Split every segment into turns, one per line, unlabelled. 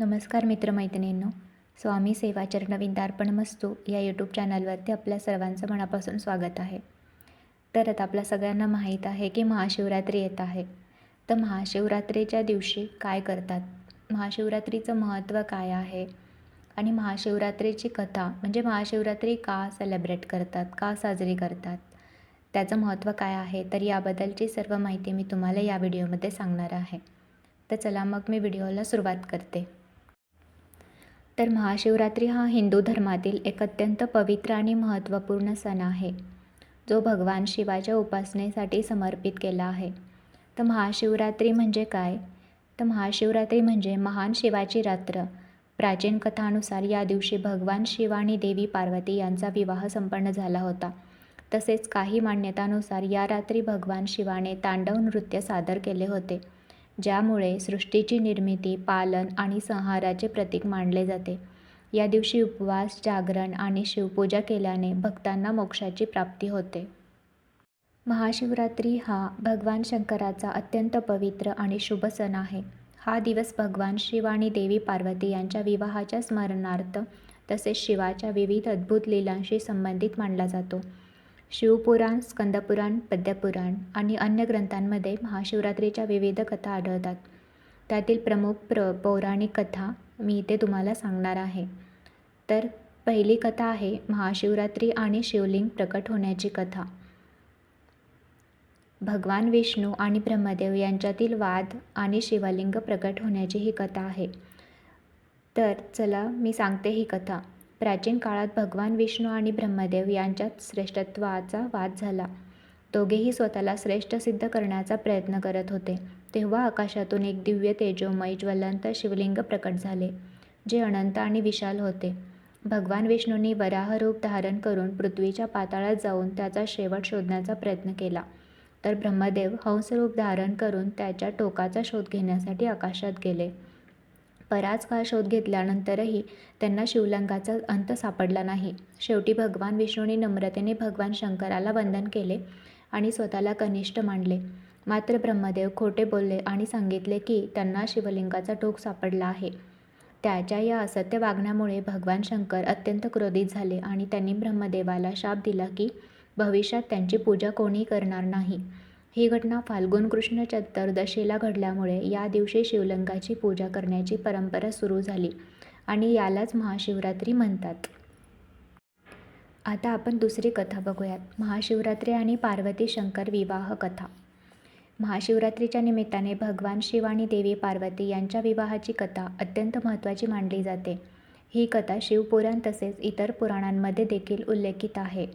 नमस्कार मित्रमैत्रिणींनो स्वामी सेवाचरण विंदार्पणमस्तू या यूट्यूब चॅनलवरती आपल्या सर्वांचं मनापासून स्वागत आहे. तर आता आपल्या सगळ्यांना माहीत आहे की महाशिवरात्री येत आहे. तर महाशिवरात्रीच्या दिवशी काय करतात? महाशिवरात्रीचं महत्त्व काय आहे? आणि महाशिवरात्रीची कथा म्हणजे महाशिवरात्री का सेलिब्रेट करतात का साजरी करतात? त्याचं महत्त्व काय आहे? तर याबद्दलची सर्व माहिती मी तुम्हाला या व्हिडिओमध्ये सांगणार आहे. तर चला मग मी व्हिडिओला सुरुवात करते. तर महाशिवरात्री हा हिंदू धर्मातील एक अत्यंत पवित्र आणि महत्त्वपूर्ण सण आहे. जो भगवान शिवाच्या उपासनेसाठी समर्पित केला आहे. तर महाशिवरात्री म्हणजे काय? तर महाशिवरात्री म्हणजे महान शिवाची रात्र. प्राचीन कथानुसार या दिवशी भगवान शिव आणि देवी पार्वती यांचा विवाह संपन्न झाला होता. तसेच काही मान्यतानुसार या रात्री भगवान शिवाने तांडव नृत्य सादर केले होते. ज्यामुळे सृष्टीची निर्मिती पालन आणि संहाराचे प्रतीक मानले जाते. या दिवशी उपवास जागरण आणि शिवपूजा केल्याने भक्तांना मोक्षाची प्राप्ती होते. महाशिवरात्री हा भगवान शंकराचा अत्यंत पवित्र आणि शुभ सण आहे. हा दिवस भगवान शिव आणि देवी पार्वती यांच्या विवाहाच्या स्मरणार्थ तसेच शिवाच्या विविध अद्भुत लीलांशी संबंधित मानला जातो. शिवपुराण स्कंदपुराण पद्यपुराण आणि अन्य ग्रंथांमध्ये महाशिवरात्रीच्या विविध कथा आढळतात. त्यातील प्रमुख प्र पौराणिक कथा मी इथे तुम्हाला सांगणार आहे. तर पहिली कथा आहे महाशिवरात्री आणि शिवलिंग प्रकट होण्याची कथा. भगवान विष्णू आणि ब्रह्मदेव यांच्यातील वाद आणि शिवलिंग प्रकट होण्याची ही कथा आहे. तर चला मी सांगते ही कथा. प्राचीन काळात भगवान विष्णू आणि ब्रह्मदेव यांच्यात श्रेष्ठत्वाचा वाद झाला. दोघेही स्वतःला श्रेष्ठ सिद्ध करण्याचा प्रयत्न करत होते. तेव्हा आकाशातून एक दिव्य तेजोमय ज्वलंत शिवलिंग प्रकट झाले जे अनंत आणि विशाल होते. भगवान विष्णूंनी वराह रूप धारण करून पृथ्वीच्या पाताळात जाऊन त्याचा शेवट शोधण्याचा प्रयत्न केला. तर ब्रह्मदेव हंसरूप धारण करून त्याच्या टोकाचा शोध घेण्यासाठी आकाशात गेले. बराच काळ शोध घेतल्यानंतरही त्यांना शिवलिंगाचा अंत सापडला नाही. शेवटी भगवान विष्णूने नम्रतेने भगवान शंकराला वंदन केले आणि स्वतःला कनिष्ठ मानले. मात्र ब्रह्मदेव खोटे बोलले आणि सांगितले की त्यांना शिवलिंगाचा टोक सापडला आहे. त्याच्या या असत्य वागण्यामुळे भगवान शंकर अत्यंत क्रोधित झाले आणि त्यांनी ब्रह्मदेवाला शाप दिला की भविष्यात त्यांची पूजा कोणी करणार नाही. ही घटना फाल्गुन कृष्ण चतुर्दशीला घडल्यामुळे या दिवशी शिवलिंगाची पूजा करण्याची परंपरा सुरू झाली आणि यालाच महाशिवरात्री म्हणतात. आता आपण दुसरी कथा बघूयात. महाशिवरात्री आणि पार्वती शंकर विवाह कथा. महाशिवरात्रीच्या निमित्ताने भगवान शिव आणि देवी पार्वती यांच्या विवाहाची कथा अत्यंत महत्त्वाची मानली जाते. ही कथा शिवपुराण तसेच इतर पुराणांमध्ये देखील उल्लेखित आहे.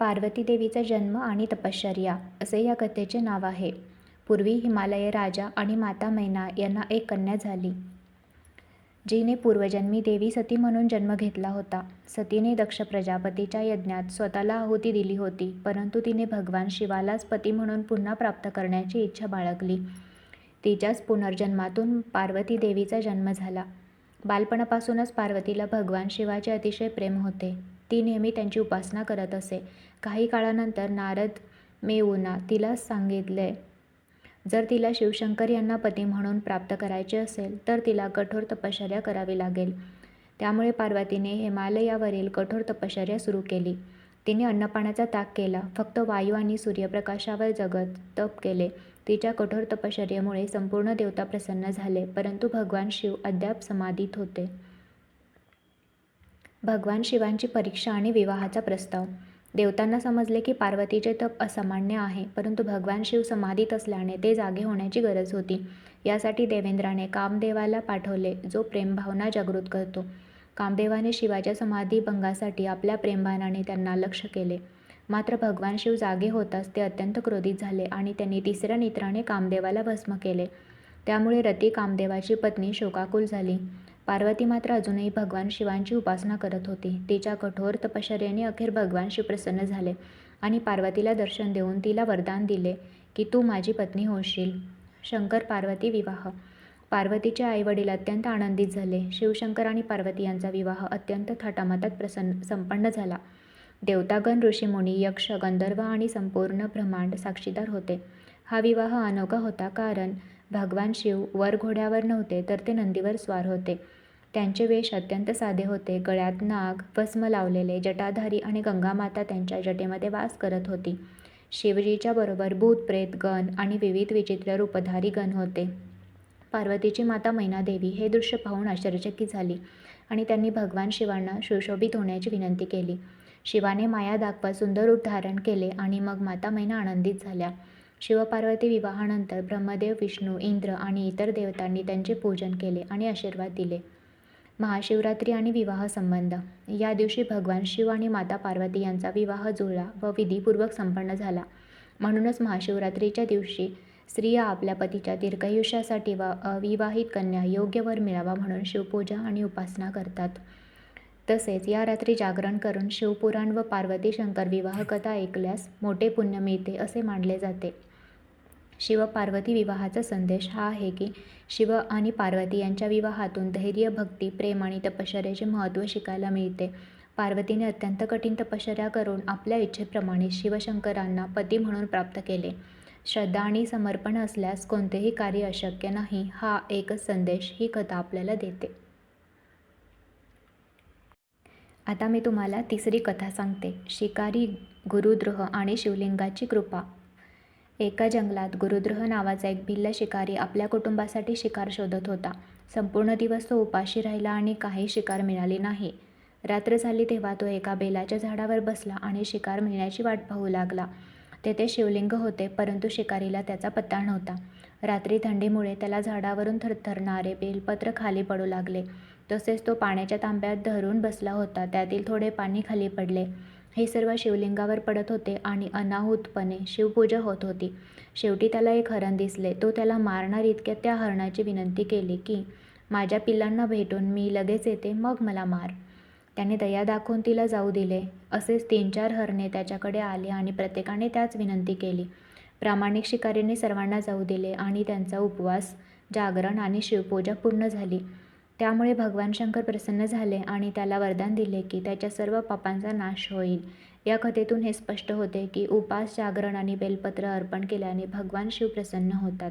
पार्वती देवीचा जन्म आणि तपश्चर्या असे या कथेचे नाव आहे. पूर्वी हिमालय राजा आणि माता मैना यांना एक कन्या झाली. जिने पूर्वजन्मी देवी सती म्हणून जन्म घेतला होता. सतीने दक्ष प्रजापतीच्या यज्ञात स्वतःला आहुती दिली होती परंतु तिने भगवान शिवालाच पती म्हणून पुन्हा प्राप्त करण्याची इच्छा बाळगली. तिच्याच पुनर्जन्मातून पार्वती देवीचा जन्म झाला. बालपणापासूनच पार्वतीला भगवान शिवाचे अतिशय प्रेम होते. ती नेहमी त्यांची उपासना करत असे. काही काळानंतर नारद मेऊना तिला सांगितले जर तिला शिवशंकर यांना पती म्हणून प्राप्त करायचे असेल तर तिला कठोर तपश्चर्या करावी लागेल. त्यामुळे पार्वतीने हिमालयावरील कठोर तपश्चर्या सुरू केली. तिने अन्नपाण्याचा त्याग केला. फक्त वायू आणि सूर्यप्रकाशावर जगत तप केले. तिच्या कठोर तपश्चर्येमुळे संपूर्ण देवता प्रसन्न झाले परंतु भगवान शिव अद्याप समाधीत होते. भगवान शिवांची परीक्षा आणि विवाहाचा प्रस्ताव. देवतांना समजले की पार्वतीचे तप असामान्य आहे परंतु भगवान शिव समाधीत असल्याने ते जागे होण्याची गरज होती. यासाठी देवेंद्राने कामदेवाला पाठवले जो प्रेमभावना जागृत करतो. कामदेवाने शिवाच्या समाधी भंगासाठी आपल्या प्रेमभानाने त्यांना लक्ष केले. मात्र भगवान शिव जागे होताच ते अत्यंत क्रोधित झाले आणि त्यांनी तिसऱ्या नेत्राने कामदेवाला भस्म केले. त्यामुळे रती कामदेवाची पत्नी शोकाकुल झाली. पार्वती मात्र अजूनही भगवान शिवांची उपासना करत होती. तिच्या कठोर तपश्चर्याने अखेर भगवान शिव प्रसन्न झाले आणि पार्वतीला दर्शन देऊन तिला वरदान दिले की तू माझी पत्नी होशील. शंकर पार्वती विवाह. पार्वतीचे आईवडील अत्यंत आनंदित झाले. शिवशंकर आणि पार्वती यांचा विवाह अत्यंत थाटामातात प्रसन्न संपन्न झाला. देवतागण ऋषीमुनी यक्ष गंधर्व आणि संपूर्ण ब्रह्मांड साक्षीदार होते. हा विवाह अनोखा होता कारण भगवान शिव वर घोड्यावर नव्हते तर ते नंदीवर स्वार होते. त्यांचे वेश अत्यंत साधे होते. गळ्यात नाग भस्म लावलेले जटाधारी आणि गंगामाता त्यांच्या जटेमध्ये वास करत होती. शिवजीच्या बरोबर भूतप्रेत गण आणि विविध विचित्र रूपधारी गण होते. पार्वतीची माता मैनादेवी हे दृश्य पाहून आश्चर्यचकित झाली आणि त्यांनी भगवान शिवांना सुशोभित होण्याची विनंती केली. शिवाने माया दाखवा सुंदर रूप धारण केले आणि मग माता मैना आनंदित झाल्या. शिवपार्वती विवाहानंतर ब्रह्मदेव विष्णू इंद्र आणि इतर देवतांनी त्यांचे पूजन केले आणि आशीर्वाद दिले. महाशिवरात्री आणि विवाह संबंध. या दिवशी भगवान शिव आणि माता पार्वती यांचा विवाह जुळला व विधीपूर्वक संपन्न झाला. म्हणूनच महाशिवरात्रीच्या दिवशी स्त्रिया आपल्या पतीच्या दीर्घायुष्यासाठी व अविवाहित कन्या योग्य वर मिळावा म्हणून शिवपूजा आणि उपासना करतात. तसेच या रात्री जागरण करून शिवपुराण व पार्वती शंकर विवाह कथा ऐकल्यास मोठे पुण्य मिळते असे मानले जाते. शिव पार्वती विवाहाचा संदेश हा आहे की शिव आणि पार्वती यांच्या विवाहातून धैर्य भक्ती प्रेम आणि तपश्चर्याचे महत्त्व शिकायला मिळते. पार्वतीने अत्यंत कठीण तपश्चर्या करून आपल्या इच्छेप्रमाणे शिवशंकरांना पती म्हणून प्राप्त केले. श्रद्धा आणि समर्पण असल्यास कोणतेही कार्य अशक्य नाही हा एकच संदेश ही कथा आपल्याला देते. आता मी तुम्हाला तिसरी कथा सांगते. शिकारी गुरुद्रोह आणि शिवलिंगाची कृपा. एका जंगलात गुरुद्रोह नावाचा एक भिल्ल शिकारी आपल्या कुटुंबासाठी शिकार शोधत होता. संपूर्ण दिवस तो उपाशी राहिला आणि काही शिकार मिळाली नाही. रात्र झाली तेव्हा तो एका बेलाच्या झाडावर बसला आणि शिकार मिळण्याची वाट पाहू लागला. तेथे शिवलिंग होते परंतु शिकारीला त्याचा पत्ता नव्हता. रात्री थंडीमुळे त्याला झाडावरून थरथरणारे बेलपत्र खाली पडू लागले. तसेच तो पाण्याच्या तांब्यात धरून बसला होता. त्यातील थोडे पाणी खाली पडले. हे सर्व शिवलिंगावर पडत होते आणि अनाहूतपणे शिवपूजा होत होती. शेवटी त्याला एक हरण दिसले. तो त्याला मारणार इतक्यात त्या हरणाची विनंती केली की माझ्या पिल्लांना भेटून मी लगेच येते मग मला मार त्याने दया दाखवून तिला जाऊ दिले. असेच तीन चार हरणे त्याच्याकडे आले आणि प्रत्येकाने त्याच विनंती केली. प्रामाणिक शिकारीने सर्वांना जाऊ दिले आणि त्यांचा उपवास जागरण आणि शिवपूजा पूर्ण झाली. त्यामुळे भगवान शंकर प्रसन्न झाले आणि त्याला वरदान दिले की त्याच्या सर्व पापांचा नाश होईल. या कथेतून हे स्पष्ट होते की उपास जागरण आणि बेलपत्र अर्पण केल्याने भगवान शिव प्रसन्न होतात.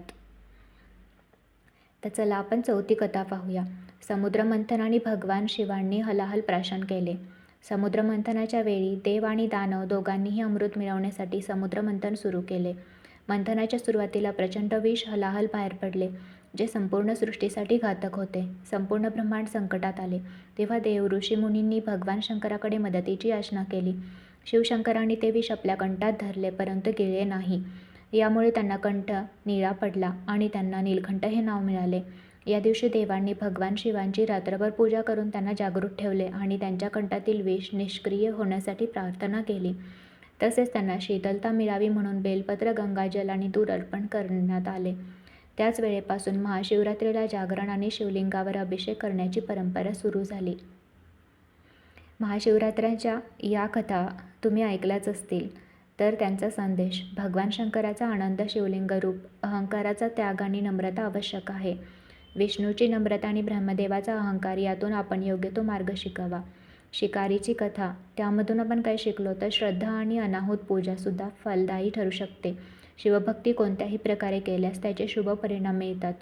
तर चला आपण चौथी कथा पाहूया. समुद्रमंथन आणि भगवान शिवांनी हलाहल प्राशन केले. समुद्रमंथनाच्या वेळी देव आणि दानव दोघांनीही अमृत मिळवण्यासाठी समुद्रमंथन सुरू केले. मंथनाच्या सुरुवातीला प्रचंड विष हलाहल बाहेर पडले. जे संपूर्ण सृष्टीसाठी घातक होते संपूर्ण ब्रह्मांड संकटात आले. तेव्हा देव ऋषी मुनींनी भगवान शंकराकडे मदतीची याचना केली. शिवशंकरांनी ते विष आपल्या कंठात धरले परंतु गिळले नाही. यामुळे त्यांना कंठ निळा पडला आणि त्यांना नीलकंठ हे नाव मिळाले. या दिवशी देवांनी भगवान शिवांची रात्रभर पूजा करून त्यांना जागृत ठेवले आणि त्यांच्या कंठातील विष निष्क्रिय होण्यासाठी प्रार्थना केली. तसेच त्यांना शीतलता मिळावी म्हणून बेलपत्र गंगाजल आणि दूर अर्पण करण्यात आले. त्याच वेळेपासून महाशिवरात्रीला जागरण आणि शिवलिंगावर अभिषेक करण्याची परंपरा सुरू झाली. महाशिवरात्रांच्या या कथा तुम्ही ऐकल्याच असतील तर त्यांचा संदेश भगवान शंकराचा आनंद शिवलिंग रूप अहंकाराचा त्याग आणि नम्रता आवश्यक आहे. विष्णूची नम्रता आणि ब्रह्मदेवाचा अहंकार यातून आपण योग्य तो मार्ग शिकावा. शिकारीची कथा त्यामधून आपण काय शिकलो तर श्रद्धा आणि अनाहूत पूजासुद्धा फलदायी ठरू शकते. शिवभक्ती कोणत्याही प्रकारे केल्यास त्याचे शुभ परिणाम मिळतात.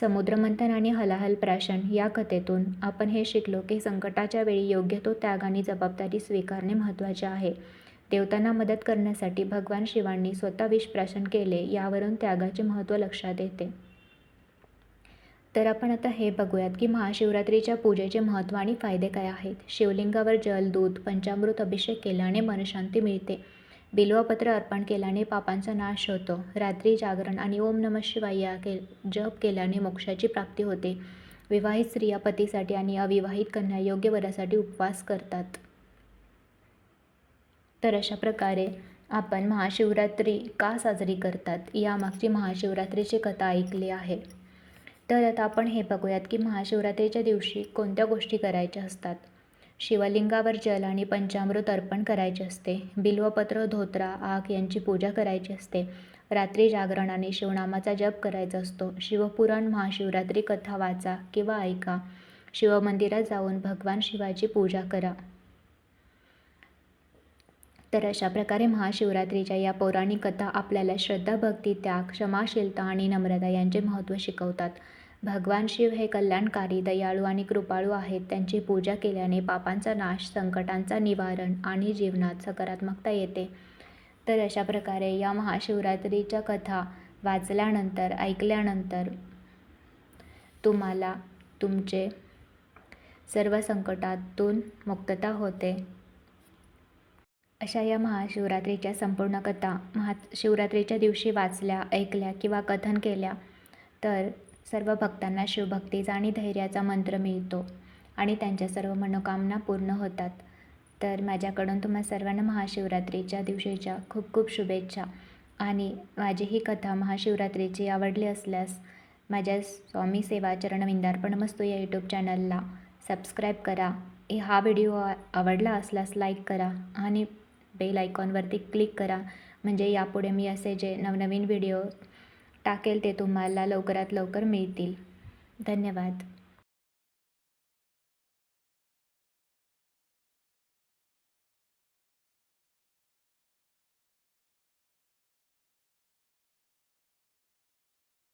समुद्रमंथन आणि हलाहल प्राशन या कथेतून आपण हे शिकलो की संकटाच्या वेळी योग्य तो त्याग आणि जबाबदारी स्वीकारणे महत्त्वाचे आहे. देवतांना मदत करण्यासाठी भगवान शिवांनी स्वतः विष प्राशन केले यावरून त्यागाचे महत्त्व लक्षात येते. तर आपण आता हे बघूयात की महाशिवरात्रीच्या पूजेचे महत्त्व आणि फायदे काय आहेत. शिवलिंगावर जल दूध पंचामृत अभिषेक केल्याने मनशांती मिळते. बिल्वपत्र अर्पण केल्याने पापांचा नाश होतो. रात्री जागरण आणि ओम नम शिवाय या के जप केल्याने मोक्षाची प्राप्ती होते. विवाहित स्त्रिया पतीसाठी आणि अविवाहित कन्या योग्य वरासाठी उपवास करतात. तर अशा प्रकारे आपण महाशिवरात्री का साजरी करतात? यामागची महाशिवरात्रीची कथा ऐकली आहे. तर आता आपण हे बघूयात की महाशिवरात्रीच्या दिवशी कोणत्या गोष्टी करायच्या असतात? शिवलिंगावर जल आणि पंचामृत अर्पण करायचे असते. बिल्वपत्र धोत्रा आग यांची पूजा करायची असते. रात्री जागरणाने शिवनामाचा जप करायचा असतो. शिवपुराण महाशिवरात्री कथा वाचा किंवा ऐका. शिवमंदिरात जाऊन भगवान शिवाची पूजा करा. तर अशा प्रकारे महाशिवरात्रीच्या या पौराणिक कथा आपल्याला श्रद्धा भक्ती त्याग क्षमाशीलता आणि नम्रता यांचे महत्त्व शिकवतात. भगवान शिव हे कल्याणकारी दयाळू आणि कृपाळू आहेत. त्यांची पूजा केल्याने पापांचा नाश संकटांचा निवारण आणि जीवनात सकारात्मकता येते. तर अशा प्रकारे या महाशिवरात्रीच्या कथा वाचल्यानंतर ऐकल्यानंतर तुम्हाला तुमचे सर्व संकटातून मुक्तता होते. अशा या महाशिवरात्रीच्या संपूर्ण कथा महा शिवरात्रीच्या दिवशी वाचल्या ऐकल्या किंवा कथन केल्या तर सर्व भक्तांना शिवभक्तीचा आणि धैर्याचा मंत्र मिळतो आणि त्यांच्या सर्व मनोकामना पूर्ण होतात. तर माझ्याकडून तुम्हा सर्वांना महाशिवरात्रीच्या दिवशीच्या खूप खूप शुभेच्छा. आणि माझी ही कथा महाशिवरात्रीची आवडली असल्यास माझ्या स्वामी सेवा चरणविंदार्पण मस्तू या यूट्यूब चॅनलला सबस्क्राईब करा. हा व्हिडिओ आवडला असल्यास लाईक करा आणि बेल आयकॉनवरती क्लिक करा. म्हणजे यापुढे मी असे जे नवनवीन व्हिडिओ टाकेल ते तुम्हाला लवकरात लवकर मिळतील. धन्यवाद.